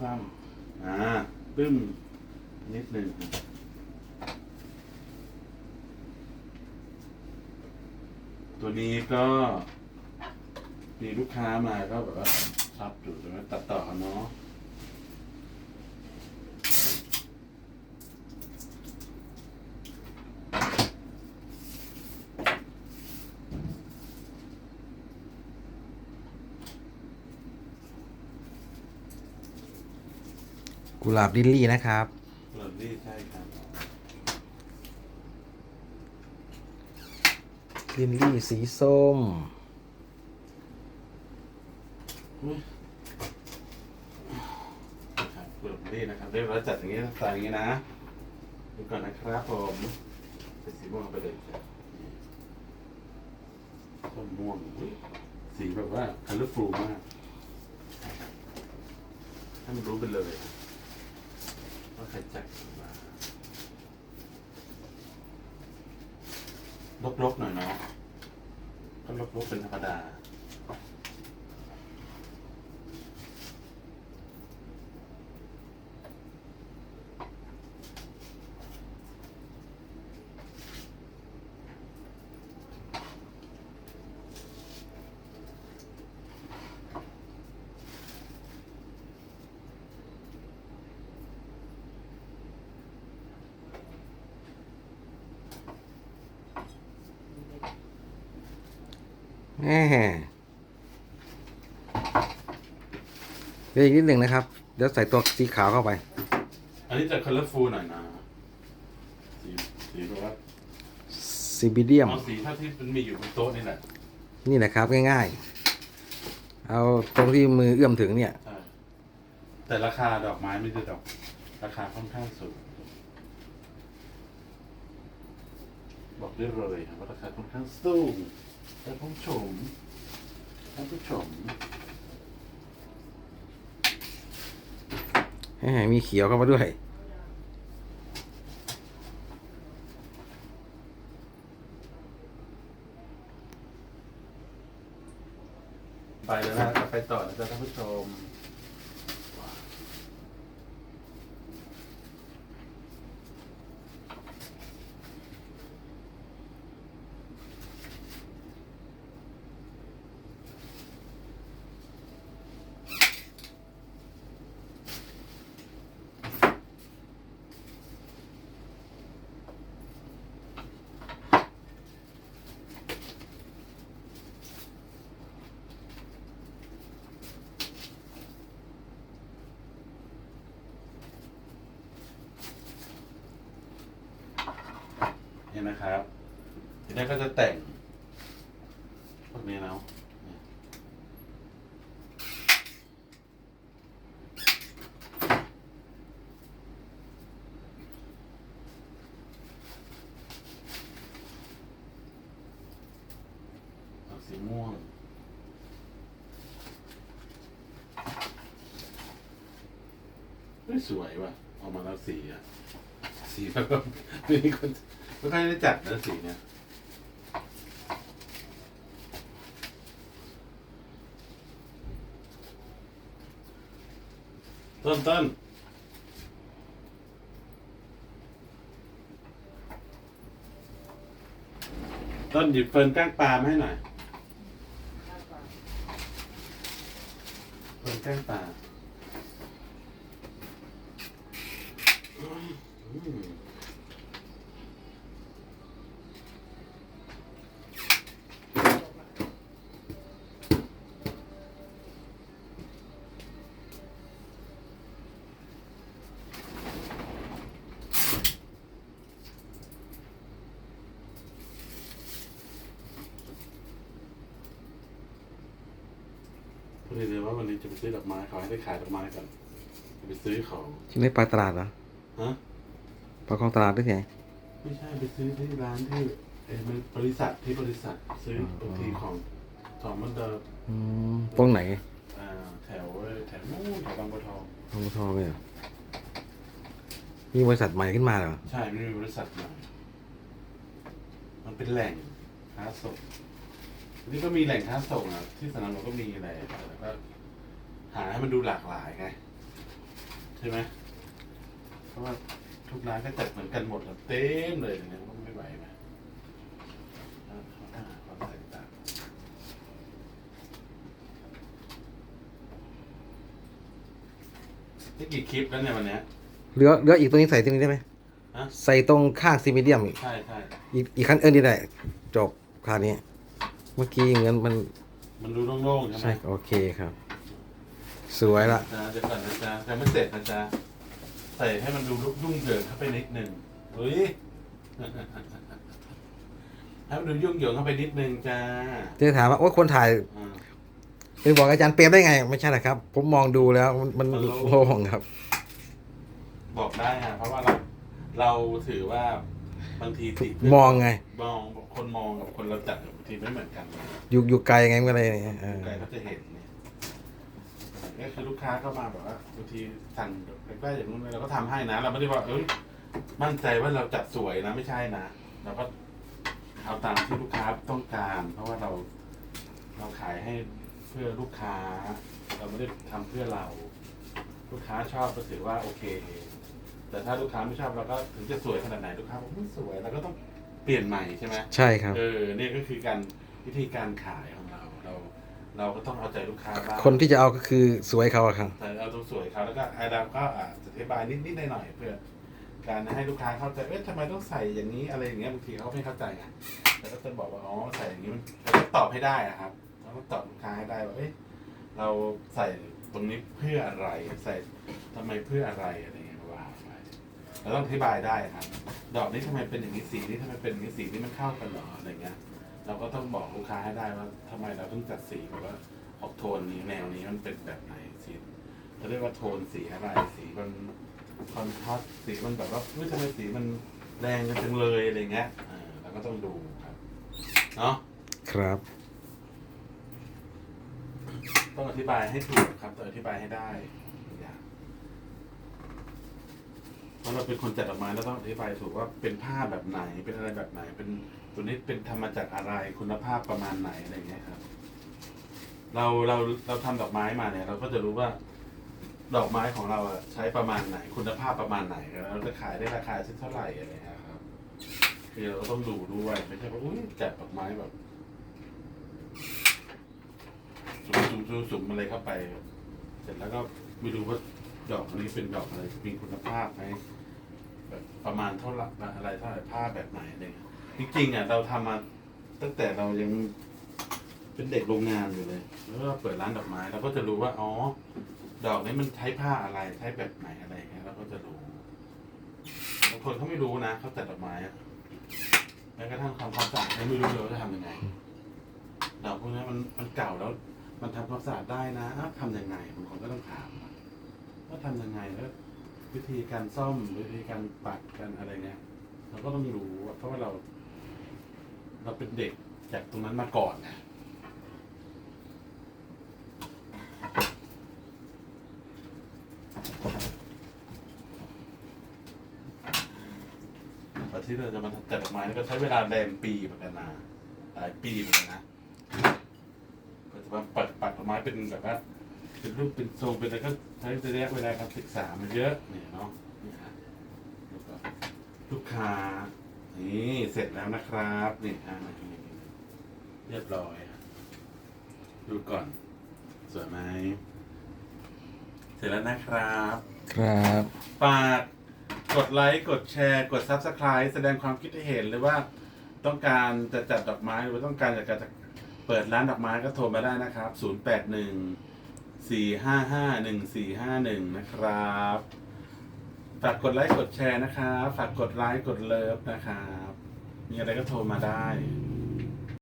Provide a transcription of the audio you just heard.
ซ้ำอ่าตึ้มนิดหนึ่งตัวนี้ก็มีลูกค้ามาก็แบบว่าชอบอยู่ตรงนี้ตัดต่อเนาะ กุหลาบลิลลี่นะครับเริ่มนี่ใช่ครับลิลลี่สีส้มครับเริ่มนี่นะครับเรียบร้อยจัดอย่างนี้ใส่อย่างนี้นะดูก่อนนะครับผมเป็นสีม่วงไปเลยจ้ะนี่ต้นม่วงอุ๊ยสีแบบว่าคัลเลอร์ฟูมากให้มันรู้ไปเลย ว่าใครจัดมาลบๆหน่อยเนาะก็ลบๆเป็นธรรมดา เดี๋ยวอีกนิดหนึ่งนะครับ เดี๋ยวใส่ตัวสีขาวเข้าไป อันนี้จะคัลเลอร์ฟูหน่อยนะสีสีแบบว่าซีบิเดียม เอาสีเท่าที่มันมีอยู่บนโต๊ะนี่แหละนี่นะครับ ง่ายๆ เอาตรงที่มือเอื้อมถึงเนี่ย ใช่แต่ราคาดอกไม้ไม่ใช่ดอก ราคาค่อนข้างสูงบอกได้เลยครับว่าราคาค่อนข้างสูง แต่ผู้ชมท่านผู้ชมแหมมีเขียวเข้ามาด้วย ไปแล้วนะไปต่อนะจ๊ะท่านผู้ชม นะครับทีนี้ก็จะแต่งพวกนี้แล้วสีม่วงไม่สวยว่ะ ออกมาแล้วสีอะสีแล้วก็ไม่มีคนไม่ค่อยได้จัดนะสีเนี้ยต้นต้นต้นหยิบเฟิร์นก้างปลามาให้หน่อยเฟิร์นก้างปลา อืม พูดเลยว่าวันนี้จะไปซื้อดอกไม้เขาให้ได้ขายดอกไม้ก่อนจะไปซื้อของชิ้นนี้ปลาตลาดเหรอฮะ ปลาคลองตลาดด้วยไง ไม่ใช่ไปซื้อที่ร้านที่เออมันบริษัทที่บริษัทซื้ออ๋อบางทีของของมันเดิมอืมตรงไหนอ่าแถวเอ่อแถวนู้นแถวบางบัวทอง ทองทองเลยเหรอมีบริษัทใหม่ขึ้นมาเหรอใช่ไม่มีบริษัทใหม่มันเป็นแหล่งค้าส่ง นี่ก็มีแหล่งค้าส่งอะที่สนามเราก็มีแหละแต่ก็หาให้มันดูหลากหลายไง ใช่ไหมเพราะว่าทุกร้านก็จัดเหมือนกันหมดแล้วเต็มเลยเนี่ยมันไม่ไหวไหมอ่าอ่าความแตกต่างนี่กี่คลิปแล้วเนี่ยวันเนี้ย เหลือเหลืออีกตรงนี้ใส่ตรงนี้ได้ไหมฮะ ใส่ตรงข้างซีมิเดียมอีกใช่ใช่ อีกอีกขั้นเอิ้นนี่ได้จบคราวนี้ เมื่อกี้เงินมันมันดูโล่งๆใช่ไหมใช่โอเคครับ สวยละนะเดี๋ยวก่อนนะจ๊ะยังไม่เสร็จนะจ๊ะใส่ให้มันดูยุ่งเหยิงเข้าไปนิดหนึ่งเฮ้ยให้มันดูยุ่งเหยิงเข้าไปนิดนึงจ้าจะถามว่าโอ้คนถ่ายอ่า ไปบอกอาจารย์เปรมได้ไง ไม่ใช่หรอกครับ ผมมองดูแล้วมันมันมันโล่ง โล่งครับ บอกได้ฮะเพราะว่าเราเราถือว่า บางทีติมองไง มองคนมองกับคนเราจัดบางทีไม่เหมือนกันอยู่อยู่ไกลไงก็เลยเออใครเขาจะเห็นเนี่ยนี่คือลูกค้าเข้ามาแบบว่าบางทีสั่งใกล้ๆอย่างนู้นเราก็ทำให้นะ เราไม่ได้ว่าเอ้ยมั่นใจว่าเราจัดสวยนะไม่ใช่นะเราก็เอาตามที่ลูกค้าต้องการ เพราะว่าเรา เราขายให้เพื่อลูกค้า เราไม่ได้ทำเพื่อเรา ลูกค้าชอบก็ถือว่าโอเค แต่ถ้าลูกค้าไม่ชอบเราก็ถึงจะสวยขนาดไหนลูกค้าบอกไม่สวยเราก็ต้องเปลี่ยนใหม่ใช่ไหมใช่ครับ เออเนี่ยก็คือการวิธีการขายของเราเรา เราก็ต้องเอาใจลูกค้าบ้างคนที่จะเอาก็คือสวยเขาอะครับ แต่เราต้องสวยเขาแล้วก็ไอ้เราก็อาจจะอธิบายนิดๆหน่อยๆเพื่อ การให้ลูกค้าเข้าใจเอ๊ะทำไมต้องใส่อย่างนี้อะไรอย่างเงี้ยบางทีเขาไม่เข้าใจไงแต่ก็จะบอกว่าอ๋อใส่อย่างนี้มันเราก็ตอบให้ได้อะครับเราก็ตอบลูกค้าให้ได้ว่าเอ๊ะเราใส่ตรงนี้เพื่ออะไรใส่ทำไมเพื่ออะไรอะไรอย่างเงี้ยว่าไป เราต้องอธิบายได้ครับ ดอกนี้ทำไมเป็นอย่างนี้สีนี้ทำไมเป็นอย่างนี้สีนี้มันเข้ากันเหรออะไรเงี้ย เราก็ต้องบอกลูกค้าให้ได้ว่าทำไมเราต้องจัดสีแบบว่าออกโทนนี้แนวนี้มันเป็นแบบไหนสีเขาเรียกว่าโทนสีอะไรสีมันคอนทราสต์สีมันแบบว่าเฮ้ยทำไมสีมันแรงกันจังเลยอะไรเงี้ยเออเราก็ต้องดูครับเนาะครับ ต้องอธิบายให้ถูกครับต้องอธิบายให้ได้ทุกอย่างเพ ราะเราเป็นคนจัดดอกไม้เราต้องอธิบายถูกว่าเป็นผ้าแบบไหนเป็นอะไรแบบไหน เป็นตัวนี้เป็นทำมาจากอะไรคุณภาพประมาณไหนอะไรเงี้ยครับ เราเราเราทำดอกไม้มาเนี่ย เราก็จะรู้ว่า ดอกไม้ของเราอะใช้ประมาณไหน คุณภาพประมาณไหนแล้วเราจะขายได้ราคาเท่าไหร่อะไรเงี้ยครับคือเราก็ต้องดูด้วยไม่ใช่ว่าอุ้ยจัดดอกไม้แบบสุ่มสุ่มสุ่มสุ่มอะไรเข้าไป เสร็จแล้วก็ไม่รู้ว่าดอกนี้เป็นดอกอะไรมีคุณภาพไหม แบบประมาณเท่าไหร่อะไรเท่าไหร่ผ้าแบบไหนอะไรเงี้ยจริงๆอะเราทำมาตั้งแต่เรายังเป็นเด็กโรงงานอยู่เลย แล้วก็เปิดร้านดอกไม้เราก็จะรู้ว่าอ๋อ ดอกนี้มันใช้ผ้าอะไรใช้แบบไหนอะไรเงี้ยเราก็จะรู้บางคนเขาไม่รู้นะเขาจัดดอกไม้อะแม้กระทั่งทำความสะอาดเขาไม่รู้เลยว่าจะทำยังไงดอกพวกนี้มันมันเก่าแล้ว มันทำความสะอาดได้นะอ้าวทำยังไงบางคนก็ต้องถามว่าทำยังไงแล้ว วิธีการซ่อมวิธีการปัดกันอะไรเงี้ยเราก็ต้องรู้เพราะว่าเรา เราเป็นเด็กจากตรงนั้นมาก่อนไงกว่ที่เราจะมาจัดดอกไม้นี่ก็ใช้เวลาแรมปีเหมือนกันนะหลายปีเหมือนกันนะก็จะมาปัดปัดดอกไม้เป็นแบบว่า เป็นรูปเป็นทรงเป็นอะไรก็ใช้ระยะเวลาการศึกษามันเยอะเนี่ยเนาะนี่ฮะแล้วก็ลูกค้านี่เสร็จแล้วนะครับนี่อ่าเรียบร้อยครับดูก่อน สวยไหมเสร็จแล้วนะครับ ครับฝากกดไลค์กดแชร์ กด Subscribe แสดงความคิดเห็นหรือว่าต้องการจะจัดดอกไม้หรือว่าต้องการจะจะเปิดร้านดอกไม้ก็โทรมาได้นะครับ 081 สี่ห้าห้าหนึ่งสี่ห้าหนึ่งนะครับ ฝากกดไลค์กดแชร์นะครับ ฝากกดไลค์กดเลิฟนะครับ มีอะไรก็โทรมาได้